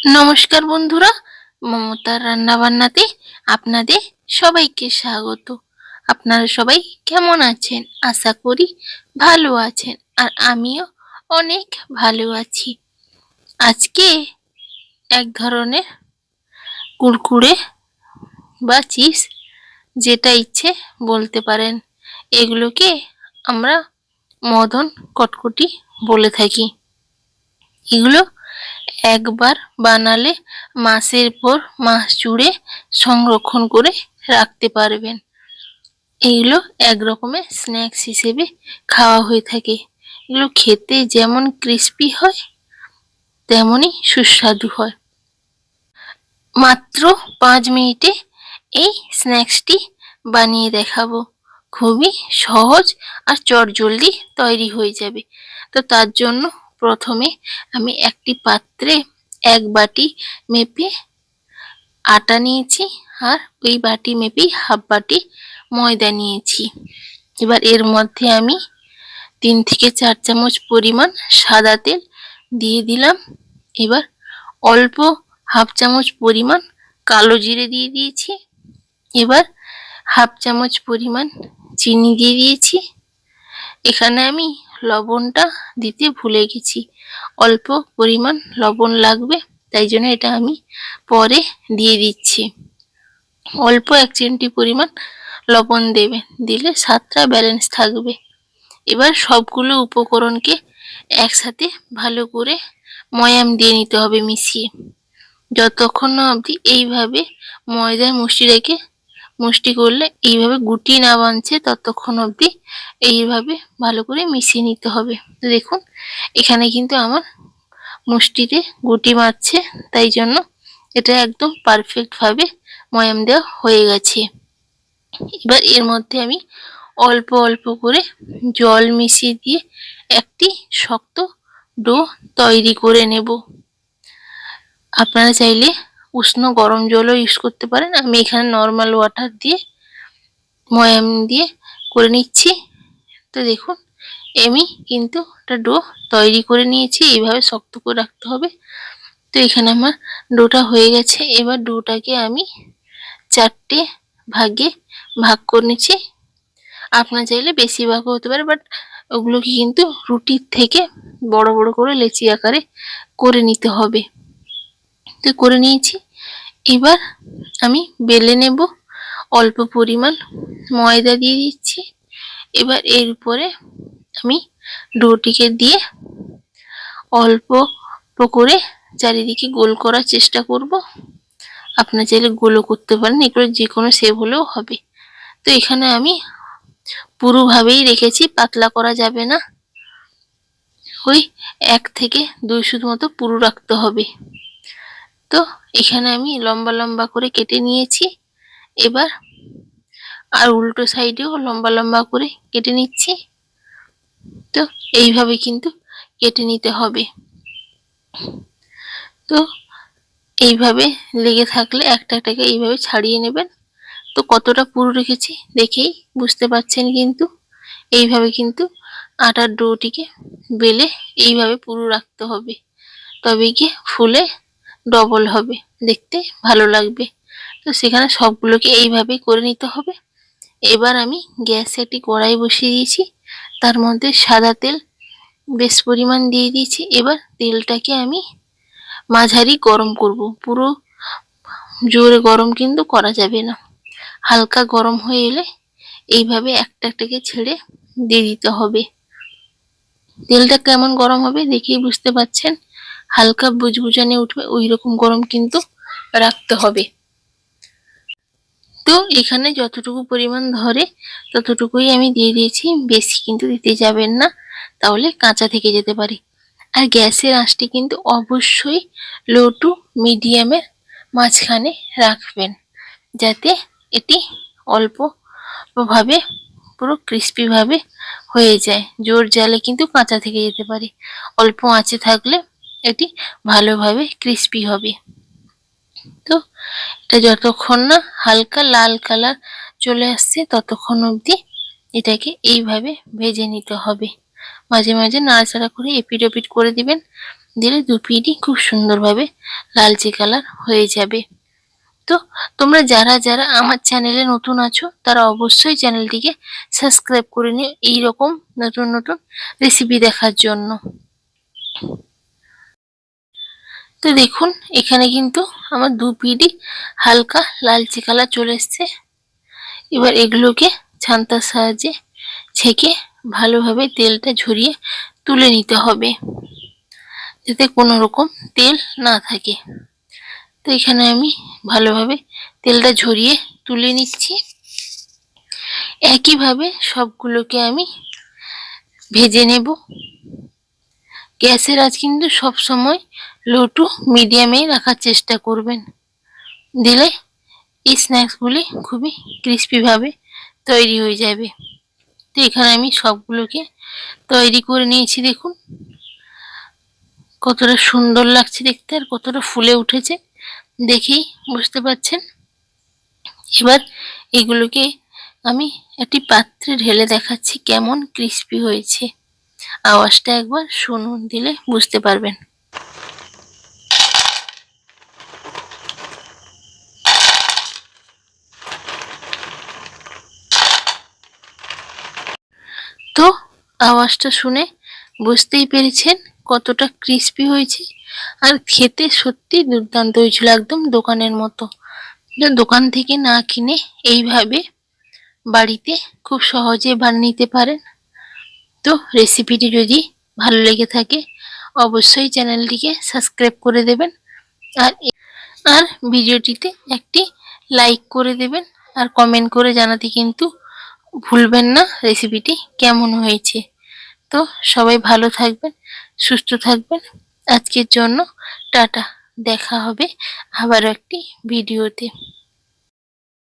নমস্কার বন্ধুরা, মমতার রান্নাবান্নাতে আপনাদের সবাইকে স্বাগত। আপনারা সবাই কেমন আছেন? আশা করি ভালো আছেন আর আমিও অনেক ভালো আছি। আজকে এক ধরনের কুরকুরে বা চিপস যেটা ইচ্ছে বলতে পারেন, এগুলোকে আমরা মদন কটকটি বলে থাকি। এগুলো একবার বানালে মাসের পর মাস জুড়ে সংরক্ষণ করে রাখতে পারবেন। এগুলো এক রকমের স্ন্যাক্স হিসেবে খাওয়া হয়ে থাকে। এগুলো খেতে যেমন ক্রিস্পি হয়, তেমনই সুস্বাদু হয়। মাত্র পাঁচ মিনিটে এই স্ন্যাক্সটি বানিয়ে দেখাবো। খুবই সহজ আর চটজলদি তৈরি হয়ে যাবে। তো তার জন্য প্রথমে আমি একটি পাত্রে এক বাটি মেপে আটা নিয়েছি আর ওই বাটি মেপেই হাফ বাটি ময়দা নিয়েছি। এবার এর মধ্যে আমি তিন থেকে চার চামচ পরিমাণ সাদা তেল দিয়ে দিলাম। এবার অল্প হাফ চামচ পরিমাণ কালো জিরে দিয়ে দিয়েছি। এবার হাফ চামচ পরিমাণ চিনি দিয়ে দিয়েছি। এখানে আমি লবণটা দিতে ভুলে গেছি। অল্প পরিমাণ লবণ লাগবে, তাই জন্য এটা আমি পরে দিয়ে দিচ্ছি। অল্প এক চিমটি পরিমাণ লবণ দেবে, দিলে স্বাদটা ব্যালেন্স থাকবে। এবার সবগুলো উপকরণকে একসাথে ভালো করে ময়াম দিয়ে নিতে হবে মিশিয়ে। যতক্ষণ না অবধি এইভাবে ময়দার রেখে মুষ্টি করলে এইভাবে গুটি না বাঁধছে, ততক্ষণ অবধি এইভাবে ভালো করে মিশিয়ে নিতে হবে। দেখুন, এখানে কিন্তু আমার মুষ্টিতে গুটি মারছে তাই জন্য এটা একদম পারফেক্টভাবে ময়াম দেওয়া হয়ে গেছে। এবার এর মধ্যে আমি অল্প অল্প করে জল মিশিয়ে দিয়ে একটি শক্ত ডো তৈরি করে নেব। আপনারা চাইলে উষ্ণ গরম জলও ইউজ করতে পারেন। আমি এখানে নর্মাল ওয়াটার দিয়ে, ময়াম দিয়ে করে নিচ্ছি। তো দেখুন, আমি কিন্তু একটা ডো তৈরি করে নিয়েছি, এইভাবে শক্ত করে রাখতে হবে। তো এখানে আমার ডোটা হয়ে গেছে। এবার ডোটাকে আমি চারটে ভাগে ভাগ করে নিচ্ছি। আপনার চাইলে বেশি ভাগও হতে পারে বাট ওগুলোকে কিন্তু রুটির থেকে বড় বড় করে লেচি আকারে করে নিতে হবে। তো করে নিয়েছি। এবার আমি বেলে নেব, অল্প পরিমাণ ময়দা দিয়ে দিচ্ছি। এবার এর উপরে আমি ডোটিকে দিয়ে অল্প করে চারিদিকে গোল করার চেষ্টা করব। আপনার চাইলে গোলও করতে পারেন, এগুলো যে কোনো সেভ হলেও হবে। তো এখানে আমি পুরোভাবেই রেখেছি, পাতলা করা যাবে না। ওই এক থেকে দুই মতো পুরো রাখতে হবে। তো এখানে আমি লম্বা লম্বা করে কেটে নিয়েছি। এবার আর উল্টো সাইডেও লম্বা লম্বা করে কেটে নিচ্ছি। তো এইভাবে কিন্তু কেটে নিতে হবে। তো এইভাবে লেগে থাকলে একটা একটাকে এইভাবে ছাড়িয়ে নেবেন। তো কতটা পুরো রেখেছি দেখেই বুঝতে পারছেন কিন্তু। এইভাবে কিন্তু আটার ডোটিকে বেলে এইভাবে পুরো রাখতে হবে। তবে গিয়ে ফুলে ডবল হবে। দেখতে ভালো লাগবে। তো সেখানে সবগুলোকে এইভাবে করে নিতে হবে। এবার আমি গ্যাসে একটি কড়াই বসিয়ে দিয়েছি। তার মধ্যে সাদা তেল বেশ পরিমাণ দিয়ে দিয়েছি। এবার তেলটাকে আমি মাঝারি গরম করব। পুরো জোরে গরম কিন্তু করা যাবে না। হালকা গরম হয়ে এলে এইভাবে একটা একটাকে ছেড়ে দিয়ে দিতে হবে। তেলটা কেমন গরম হবে দেখেই বুঝতে পাচ্ছেন। হালকা বুজবুজানে উঠবে ওই রকম গরম কিন্তু রাখতে হবে। তো এখানে যতটুকু পরিমাণ ধরে, ততটুকুই আমি দিয়ে দিয়েছি। বেশি কিন্তু দিতে যাবেন না, তাহলে কাঁচা থেকে যেতে পারে। আর গ্যাসের আঁচটি কিন্তু অবশ্যই লো টু মিডিয়ামের মাঝখানে রাখবেন, যাতে এটি অল্প ভাবে পুরো ক্রিস্পিভাবে হয়ে যায়। জোর জালে কিন্তু কাঁচা থেকে যেতে পারে। অল্প আঁচে থাকলে এটি ভালোভাবে ক্রিস্পি হবে। তো এটা যতক্ষণ না হালকা লাল কালার চলে আসছে, ততক্ষণ অবধি এটাকে এইভাবে ভেজে নিতে হবে। মাঝে মাঝে নাড়াচাড়া করে এপিট ওপিট করে দিবেন, দিলে দু পিঠই খুব সুন্দরভাবে লালচে কালার হয়ে যাবে। তো তোমরা যারা যারা আমার চ্যানেলে নতুন আছো, তারা অবশ্যই চ্যানেলটিকে সাবস্ক্রাইব করে নিও এইরকম নতুন নতুন রেসিপি দেখার জন্য। তো দেখুন, এখানে কিন্তু আমার দু পিডি হালকা লালচে কালার চলে এসছে। এবার এগুলোকে ছান্তার সাহায্যে ছেঁকে ভালোভাবে তেলটা ঝরিয়ে তুলে নিতে হবে, যাতে কোনো রকম তেল না থাকে। তো এখানে আমি ভালোভাবে তেলটা ঝরিয়ে তুলে নিচ্ছি। একইভাবে সবগুলোকে আমি ভেজে নেব। গ্যাসের আজ কিন্তু সব সময় লো টু মিডিয়ামেই রাখার চেষ্টা করবেন। দিলে এই স্ন্যাক্সগুলি খুবই ক্রিস্পিভাবে তৈরি হয়ে যাবে। তো এখানে আমি সবগুলোকে তৈরি করে নিয়েছি, দেখুন। কতটা সুন্দর লাগছে দেখতে আর কতটা ফুলে উঠেছে, দেখেই বুঝতে পারছেন। এবার এগুলোকে আমি একটি পাত্রে ঢেলে দেখাচ্ছি কেমন ক্রিস্পি হয়েছে। আওয়াজটা একবার শুনুন, দিলে বুঝতে পারবেন। তো আওয়াজটা শুনে বুঝতেই পেরেছেন কতটা ক্রিস্পি হয়েছে, আর খেতে সত্যি দুর্দান্ত হয়েছিল একদম দোকানের মতো। দোকান থেকে না কিনে এইভাবে বাড়িতে খুব সহজে বানিয়ে নিতে পারেন। তো রেসিপিটি যদি ভালো লেগে থাকে, অবশ্যই চ্যানেলটিকে সাবস্ক্রাইব করে দেবেন। আর আর ভিডিওটিতে একটি লাইক করে দেবেন। আর কমেন্ট করে জানাতে কিন্তু ভুলবেন না রেসিপিটি কেমন হয়েছে। তো সবাই ভালো থাকবেন, সুস্থ থাকবেন। আজকের জন্য টাটা, দেখা হবে আবার একটি ভিডিওতে।